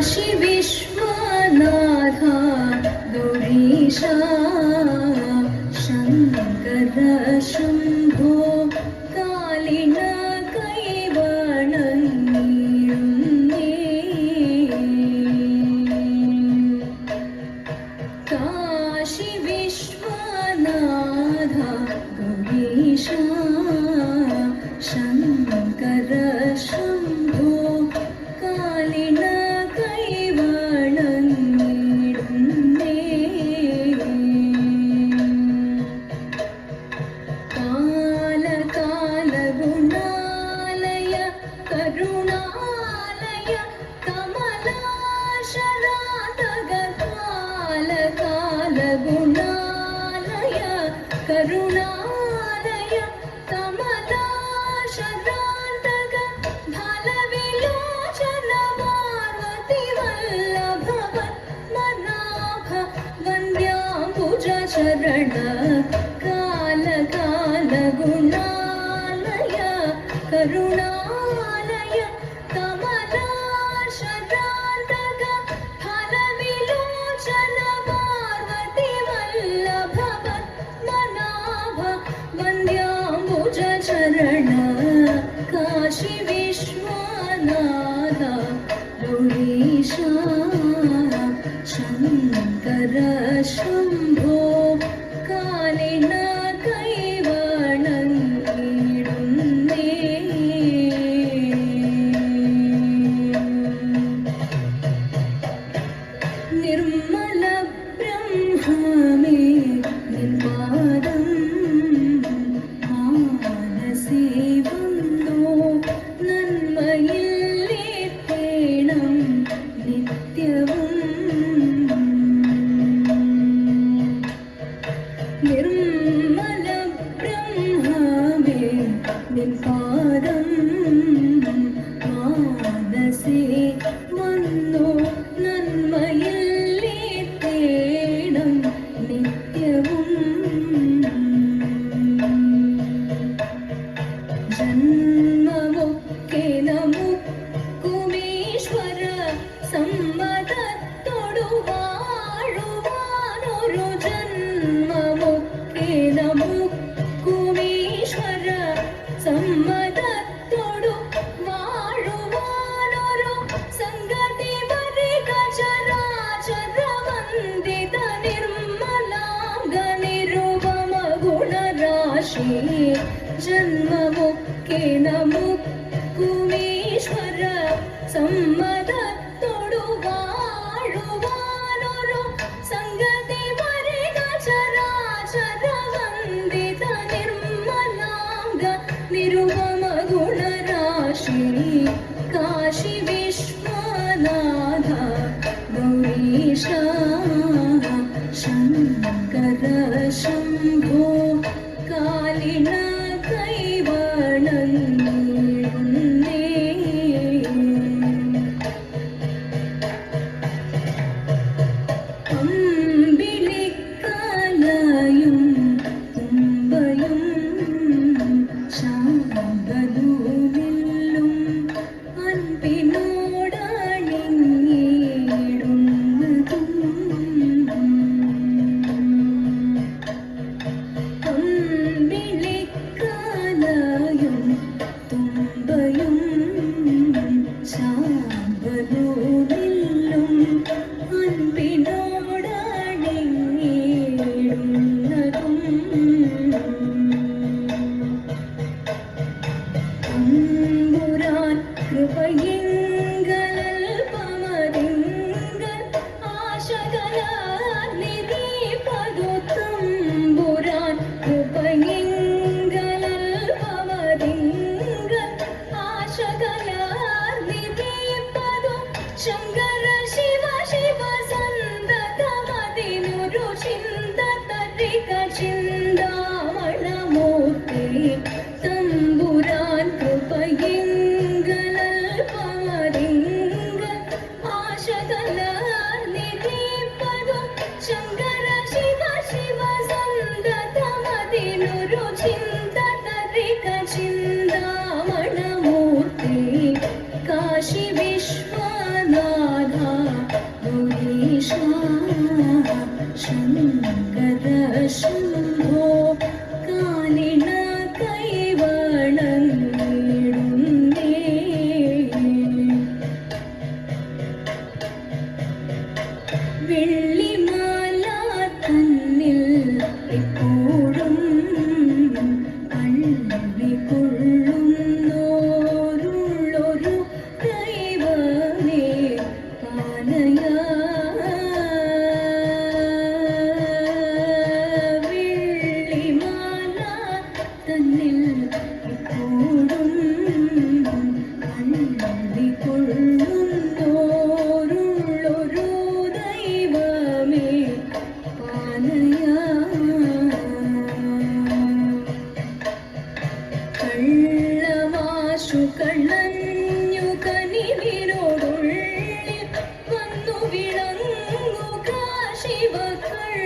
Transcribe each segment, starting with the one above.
काशी विश्वनाथ दुरीशा शङ्कर शम्भो कालिन कैवणीरुन्ने काशी विश्वनाथ दुरीशा शङ्कर करुणा நின் பாத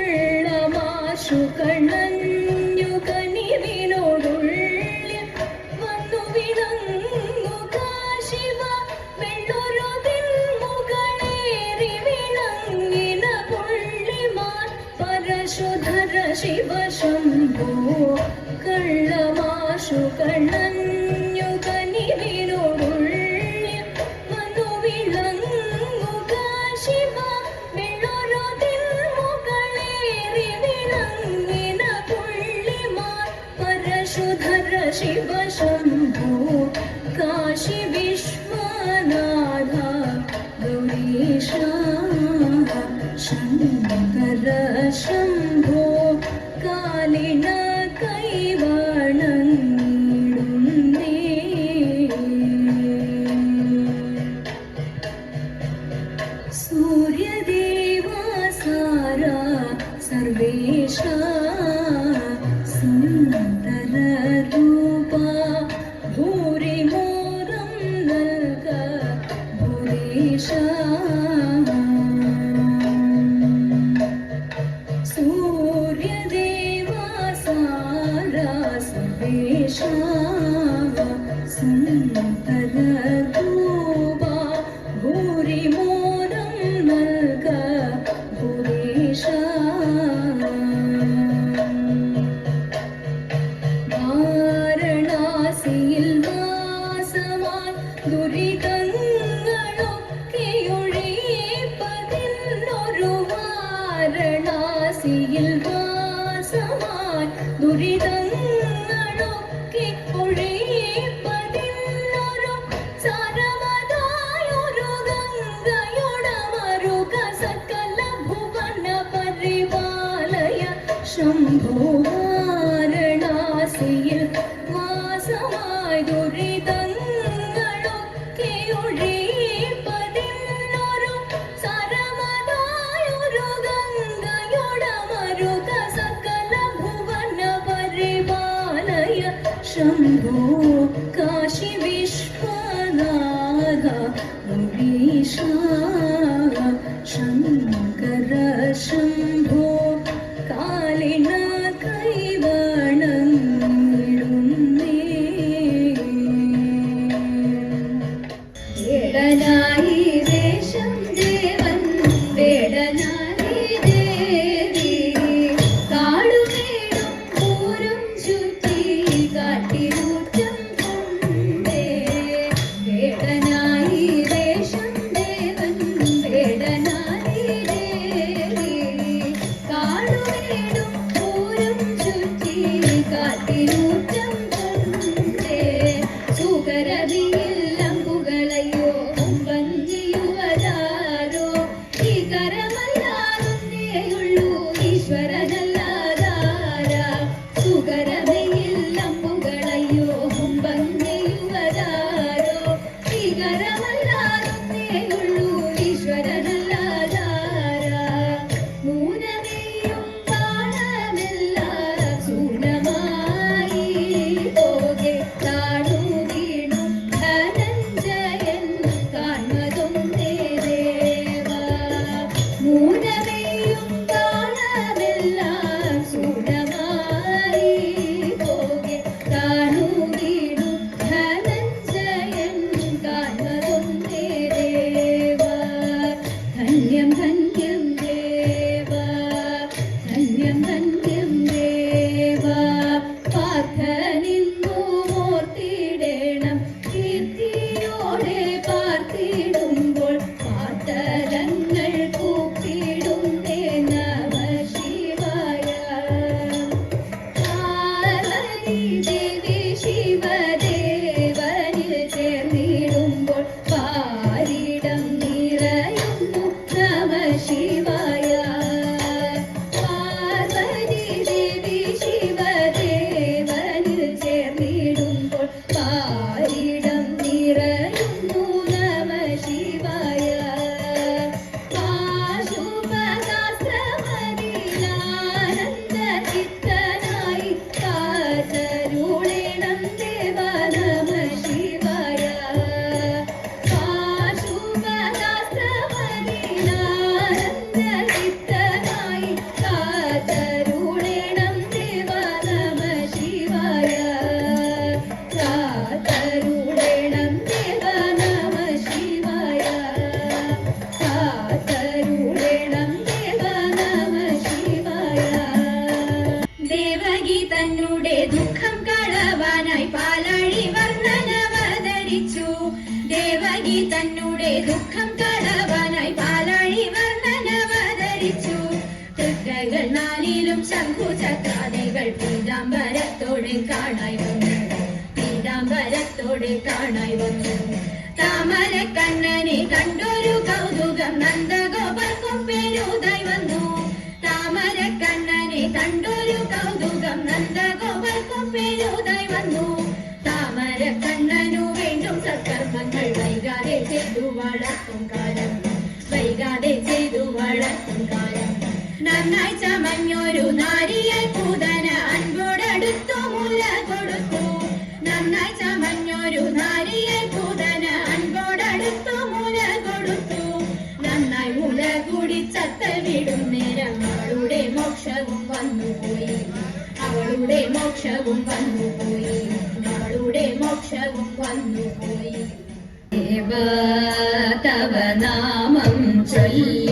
ശിവകള്ളമാശു കണ്ണഞ്ഞു കനിവിനോടുള്ളിൽ വന്നു വിളങ്ങു കാശിവ വെള്ളൊരുതിൻ മുകളേറി വിളങ്ങിന പുള്ളിമാർ പരശുധര ശിവ ശംഭോ കള്ളമാശു കണ്ണ she was vida. പീതാംബരത്തോടെ കാണായി വന്നു. താമര കണ്ണനെ കണ്ടൊരു കൗതുകം നന്ദഗോപർക്കും പേരുതായി വന്നു. താമര കണ്ണനെ കണ്ടൊരു കൗതുകം നന്ദഗോപർക്കും പേരുതായി വന്നു. താമര കണ്ണനു വേണ്ടും സത്കർമ്മങ്ങൾ വൈകാതെ ചെയ്തു വളർത്തും കാലം. വൈകാതെ ചെയ്തു വളർത്തും കാലം. നന്നായി ചമഞ്ഞൊരു നാരിയെ മോക്ഷവും വന്നുപോയി അവളുടെ മോക്ഷവും വന്നുപോയി ദേവ തവ നാമം ചൊല്ലി.